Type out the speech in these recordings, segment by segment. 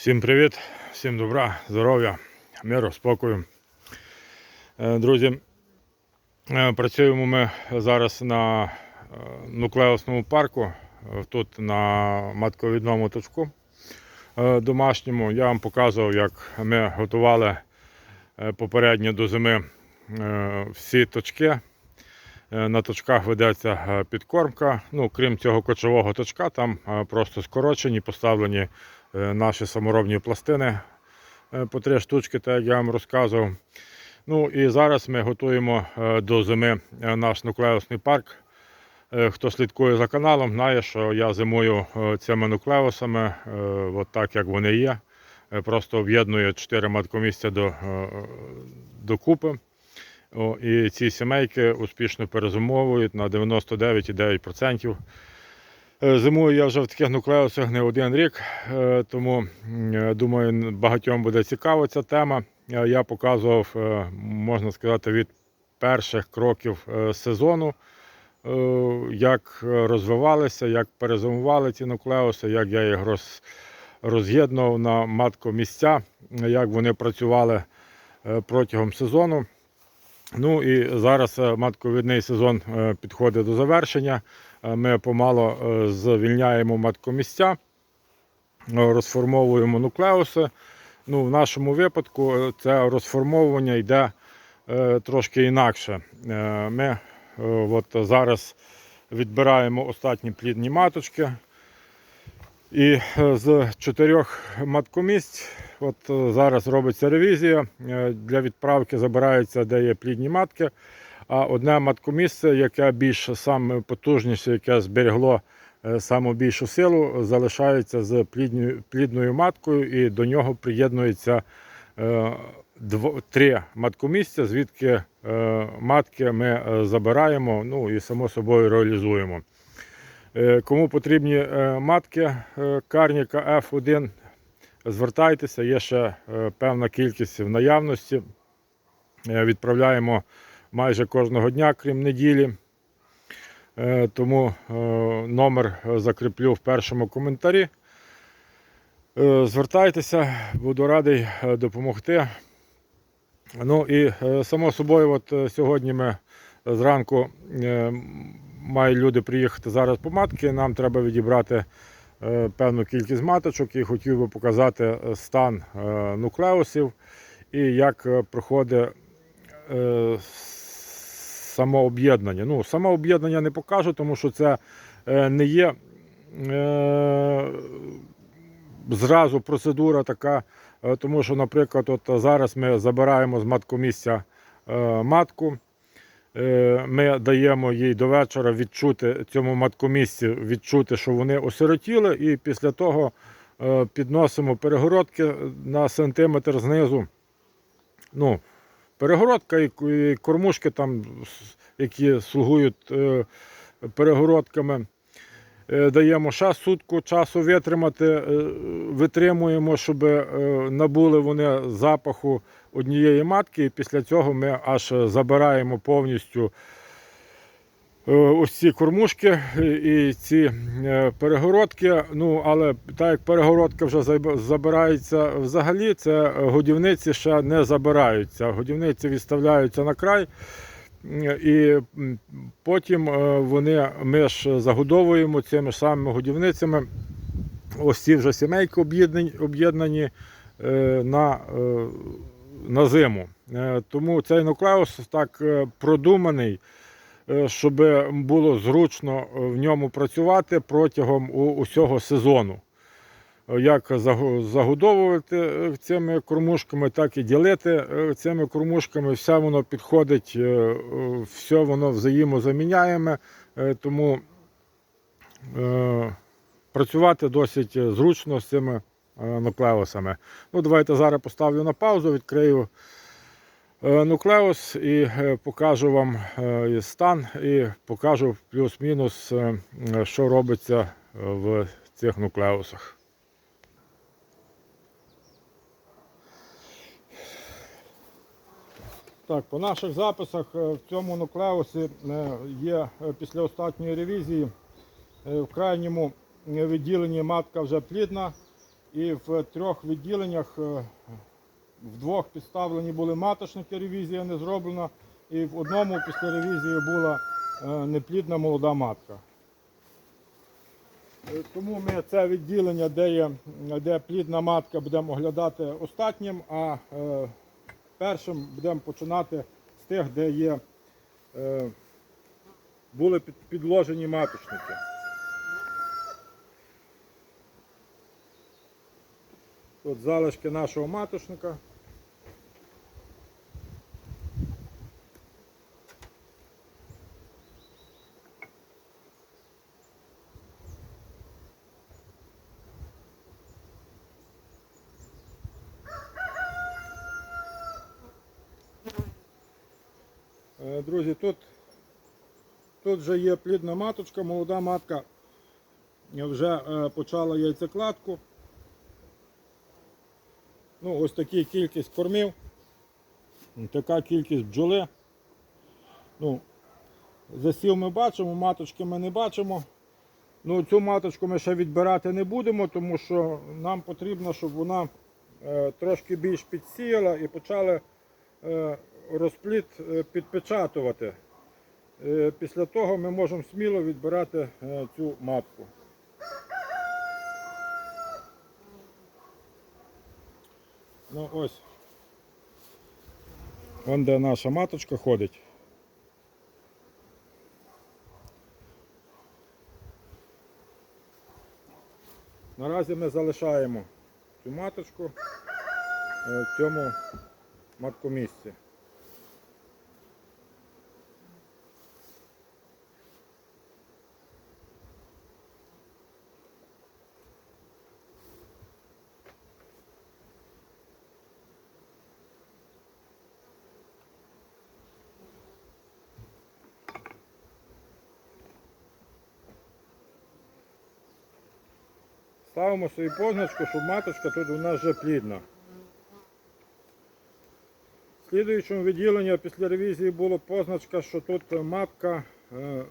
Всім привіт, всім добра, здоров'я, миру, спокою. Е, Друзі, е, працюємо ми зараз на е, нуклеусному парку, тут на матковідному точку домашньому. Я вам показував, як ми готували попередньо до зими всі точки. На точках ведеться підкормка. Ну, крім цього кочового точка, там просто скорочені, поставлені наші саморобні пластини е, по три штучки, так як я вам розказував. Ну і зараз ми готуємо е, до зими е, наш нуклеусний парк. Е, Хто слідкує за каналом, знає, що я зимую е, цими нуклеусами, е, от так як вони є. Е, Просто об'єдную чотири маткомісця до, е, докупи. І ці сімейки успішно перезимовують на 99,9%. Е, Зимую я вже в таких нуклеусах не один рік, е, тому думаю, багатьом буде цікава ця тема. Е, Я показував, можна сказати, від перших кроків сезону, як розвивалися, як перезимували ці нуклеуси, як я їх роз, роз'єднував на маткомісця, як вони працювали протягом сезону. Ну і зараз матковідний сезон підходить до завершення. Е, Ми помало е, звільняємо маткомісця, е, розформовуємо нуклеуси. Ну, в нашому випадку це розформовування йде трошки інакше. Ми от зараз відбираємо останні плідні маточки. І з чотирьох маткомісць от зараз робиться ревізія. Для відправки забираються, де є плідні матки. А одне маткомісце, яке більш саме потужніше, яке зберегло е, саму більшу силу, залишається з плідною маткою, і до нього приєднується е, три маткомісця, звідки е, матки ми забираємо, ну і само собою реалізуємо. Кому потрібні матки карніка F1, звертайтеся, є ще певна кількість в наявності. Відправляємо майже кожного дня, крім неділі. Е, Тому е, номер закріплю в першому коментарі. Е, Звертайтеся, буду радий допомогти. Ну і само собою, от сьогодні ми зранку мають люди приїхати зараз по матки. Нам треба відібрати певну кількість маточок і хотів би показати стан нуклеусів і як проходить самооб'єднання. Ну, самооб'єднання не покажу, тому що це е, не є е, зразу процедура така, е, тому що, наприклад, от зараз ми забираємо з маткомісця матку. Ми даємо їй до вечора відчути цьому маткомісці, відчути, що вони осиротіли, і після того підносимо перегородки на сантиметр знизу. Ну, перегородка і кормушки, там, які слугують е, перегородками. Е, Даємо ще сутку часу витримати, е, витримуємо, щоб набули вони запаху однієї матки, і після цього ми аж забираємо повністю ось ці кормушки і і ці е, перегородки. Ну, але так як перегородка вже забирається взагалі, це годівниці ще не забираються. Годівниці відставляються на край. І потім е, вони, ми ж загодовуємо цими самими годівницями. Ось ці вже сімейки об'єднані, е, на, е, на зиму. Е, Тому цей нуклеус так е, продуманий, е, щоб було зручно в ньому працювати протягом усього сезону. Е, Як загодовувати е, цими кормушками, так і ділити е, цими кормушками. Все воно підходить, е, е, все воно взаємозаміняєме, е, тому е, працювати досить зручно з цими е. Ну, давайте зараз поставлю на паузу, відкрию е, нуклеус і е, покажу вам е, стан, і покажу плюс-мінус, е, е, що робиться в цих нуклеусах. Так, по наших записах е, в цьому нуклеусі е, є е, після останньої ревізії е, в крайньому е, відділенні матка вже плідна. І в трьох відділеннях е, в двох підставлені були маточники, ревізія не зроблена, і в одному після ревізії була е, неплідна молода матка. Е, Тому ми це відділення, де є де плідна матка, будемо оглядати останнім, а е, першим будемо починати з тих, де є, е, були під, підложені маточники. Тут залишки нашого маточника. Е, Друзі, тут, тут вже є плідна маточка, молода матка вже е, почала яйцекладку. Ну, ось така кількість кормів, така кількість бджоли. Ну, засів ми бачимо, маточки ми не бачимо. Ну, цю маточку ми ще відбирати не будемо, тому що нам потрібно, щоб вона е, трошки більш підсіяла і почали е, розплід підпечатувати. Е, після того ми можемо сміло відбирати е, цю матку. Ну ось. Вон де наша маточка ходить. Наразі ми залишаємо цю маточку е, в цьому маткомісці. Ставимо собі позначку, щоб маточка тут у нас вже плідна. В слідуючому відділенні після ревізії була позначка, що тут матка е,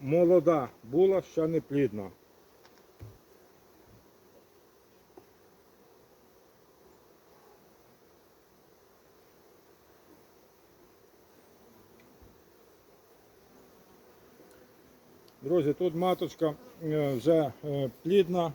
молода, була ще не плідна. Друзі, тут маточка е, вже е, плідна.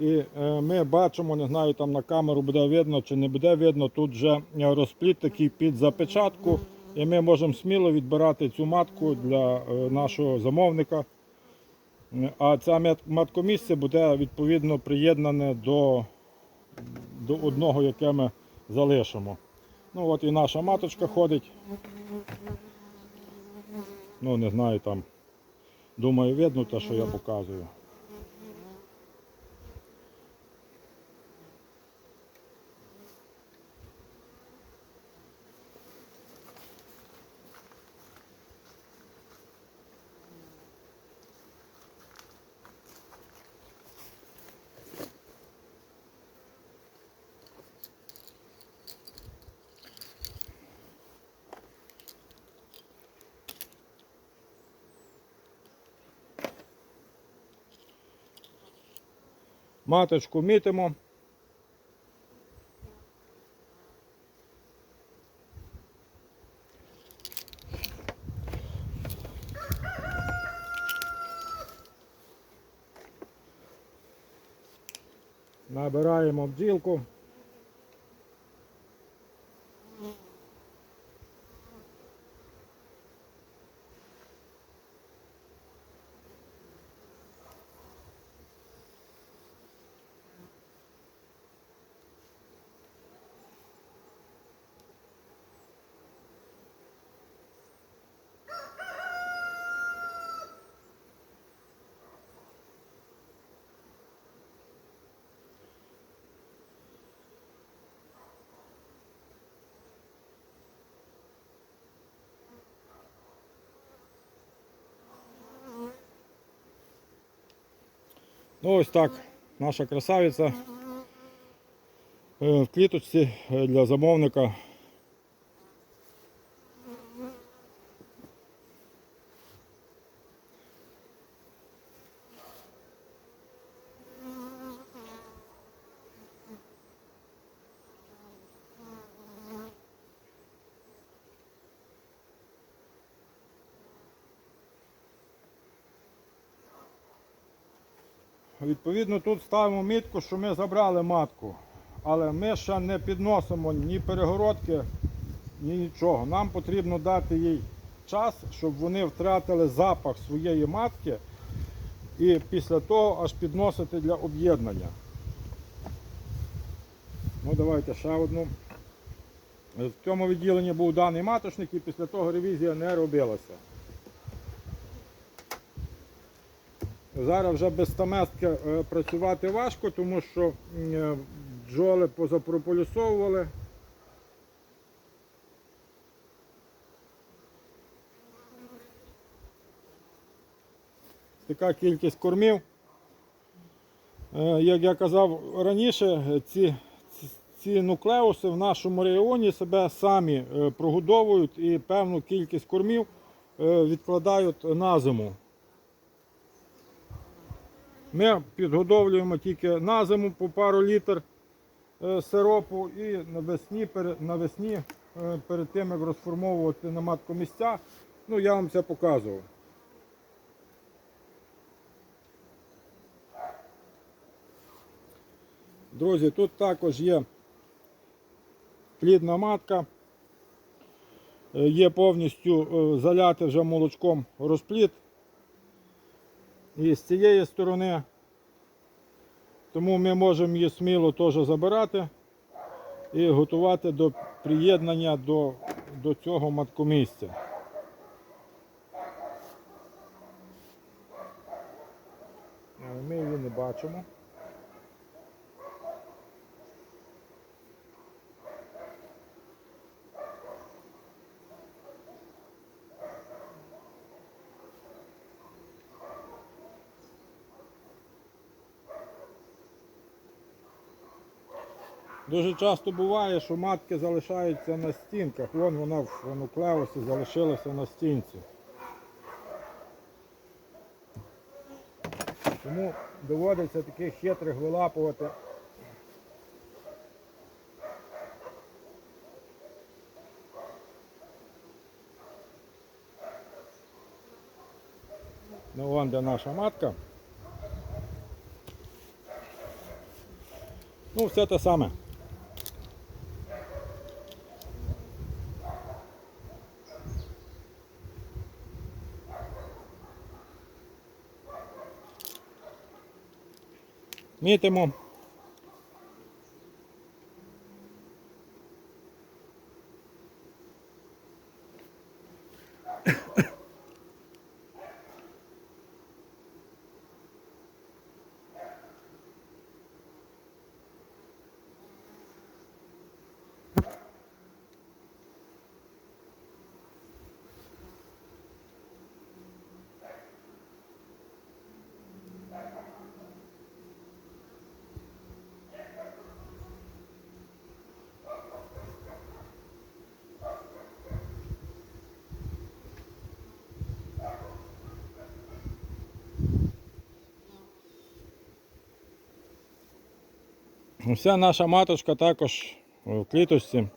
І е, ми бачимо, не знаю, там на камеру буде видно чи не буде видно, тут вже е, розплід такий під запечатку. І ми можемо сміло відбирати цю матку для е, нашого замовника. А це мат- маткомісце буде відповідно приєднане до, до одного, яке ми залишимо. Ну от і наша маточка ходить. Ну, не знаю там. Думаю, видно те, що я показую. Маточку мітимо. Набираємо бджілку. Ну ось так, наша красавиця е, в кліточці е, для замовника. Відповідно тут ставимо мітку, що ми забрали матку. Але ми ще не підносимо ні перегородки, ні нічого. Нам потрібно дати їй час, щоб вони втратили запах своєї матки і після того аж підносити для об'єднання. Ну давайте ще одну. В цьому відділенні був даний маточник і після того ревізія не робилася. Зараз вже без стаместки е, працювати важко, тому що е, бджоли позапрополісовували. Така кількість кормів. Е, Як я казав раніше, ці, ці- нуклеуси в нашому регіоні себе самі прогодовують і певну кількість кормів відкладають на зиму. Ми підгодовлюємо тільки на зиму по пару літр е, сиропу і навесні, навесні е, перед тим як розформовувати на матку місця. Ну, я вам це показував. Друзі, тут також є плідна матка. Е, Є повністю заляти вже молочком розплід. І з цієї сторони. Тому ми можемо її сміло теж забирати і готувати до приєднання до, до цього маткомісця. Ми її не бачимо. Дуже часто буває, що матки залишаються на стінках. Вон вона в нуклеусі залишилася на стінці. Тому доводиться таких хитрих вилапувати. Ну вон де наша матка. Ну, все те саме. Мітимо. Вся наша маточка також в кліточці.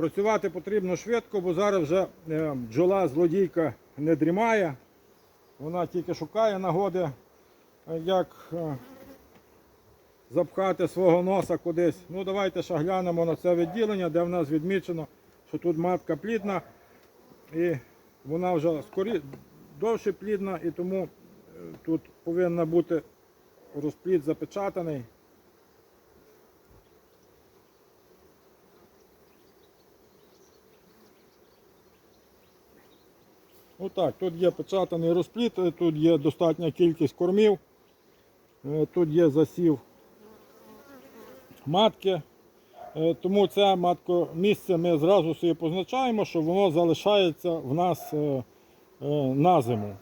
Працювати потрібно швидко, бо зараз вже е, бджола злодійка не дрімає. Вона тільки шукає нагоди, е, як е, запхати свого носа кудись. Ну давайте ще глянемо на це відділення, де в нас відмічено, що тут матка плідна і вона вже скорі... довше плідна і тому тут повинен бути розплід запечатаний. Отак, тут є печатаний розпліт, е, тут є достатня кількість кормів, е, тут є засів матки. Е, Тому це матко місце ми зразу собі позначаємо, що воно залишається в нас на зиму.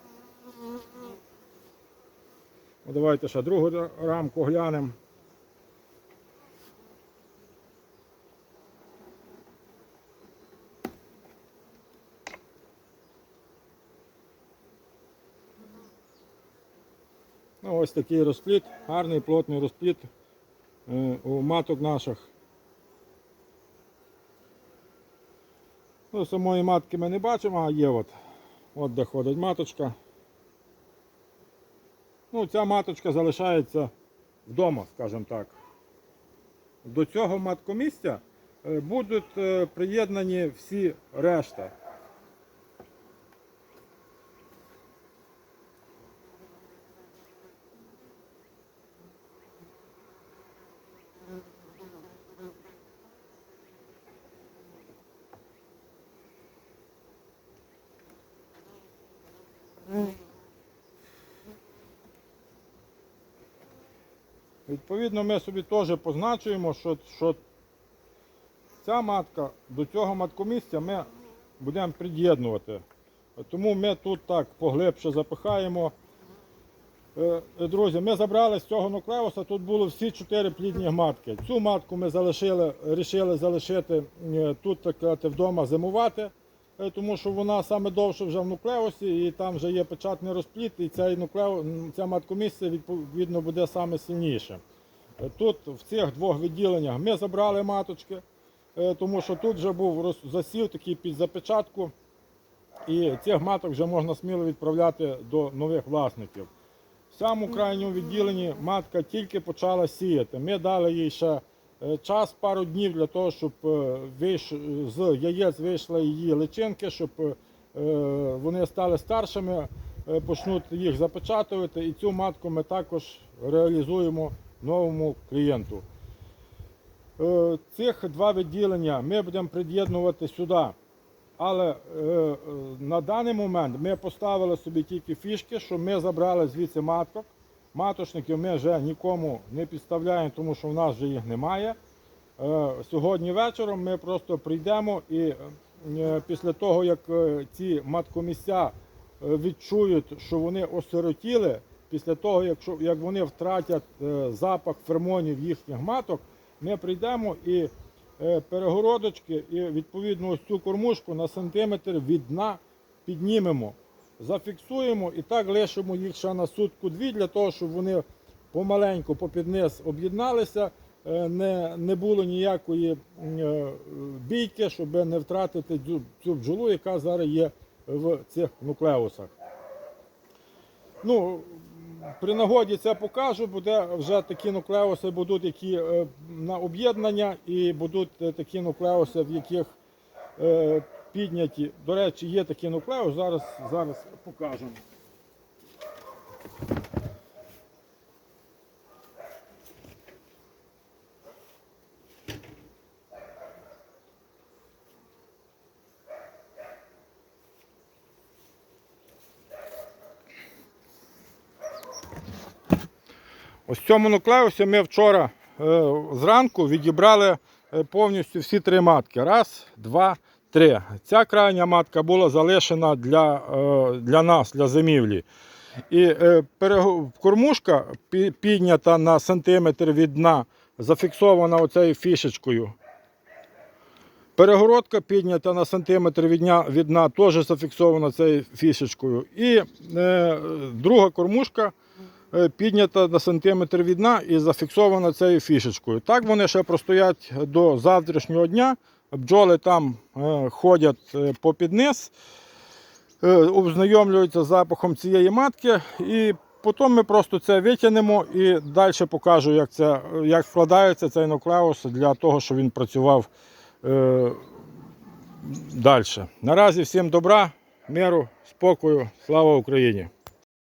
Давайте ще другу рамку глянемо. Ну, ось такий розпліт, гарний плотний розпліт е, у маток наших. Ну, самої матки ми не бачимо, а є от, от де ходить маточка. Ну, ця маточка залишається вдома, скажімо так. До цього маткомістя е, будуть е, приєднані всі решта. Відповідно, ми собі теж позначуємо, що, що ця матка до цього маткомістя ми будемо під'єднувати. Тому ми тут так поглибше запихаємо. Е, е, Друзі, ми забрали з цього нуклеуса, тут було всі чотири плідні матки. Цю матку ми залишили, рішили залишити е, тут так вдома зимувати, тому що вона саме довше вже в нуклеусі, і там вже є печатний розпліт, і цей нуклеус, ця маткомісія відповідно буде саме сильніше. Е, Тут в цих двох відділеннях ми забрали маточки, е, тому що тут вже був засів такий під запечатку, і цих маток вже можна сміло відправляти до нових власників. В самому крайньому відділенні матка тільки почала сіяти. Ми дали їй ще е, час, пару днів для того, щоб е, вийш... з яєць вийшли її личинки, щоб е, вони стали старшими, е, почнуть їх запечатувати. І цю матку ми також реалізуємо новому клієнту. Е, Цих два відділення ми будемо приєднувати сюди. Але е, е, на даний момент ми поставили собі тільки фішки, що ми забрали звідси маток. Маточників ми вже нікому не підставляємо, тому що в нас вже їх немає. Е, сьогодні вечором ми просто прийдемо і е, після того, як е, ці маткомісця відчують, що вони осиротіли, після того, як вони втратять запах фермонів їхніх маток, ми прийдемо і перегородочки і відповідно ось цю кормушку на сантиметр від дна піднімемо, зафіксуємо і так лишимо їх ще на сутку-дві, для того, щоб вони помаленьку попід низ об'єдналися, е, не, не було ніякої е, бійки, щоб не втратити цю, цю бджолу, яка зараз є в цих нуклеусах. Ну, при нагоді це покажу, буде вже такі нуклеуси будуть, які е, на об'єднання, і будуть такі нуклеуси, в яких підняті. До речі, є такі нуклеуси, зараз, зараз покажемо. Ось цьому нуклеусі ми вчора е, зранку відібрали е, повністю всі три матки. Раз, два, три. Ця крайня матка була залишена для, е, для нас, для зимівлі. І е, кормушка піднята на сантиметр від дна, зафіксована оцею фішечкою. Перегородка піднята на сантиметр від дня, від дна, теж зафіксована цією фішечкою. І е, друга кормушка е, піднята на сантиметр від дна і зафіксована цією фішечкою. Так вони ще простоять до завтрашнього дня. Бджоли там е, ходять е, попід низ, е, ознайомлюються з запахом цієї матки. І потім ми просто це витягнемо і далі покажу, як, це, як складається цей нуклеус для того, щоб він працював далі. Наразі всім добра, миру, спокою, слава Україні!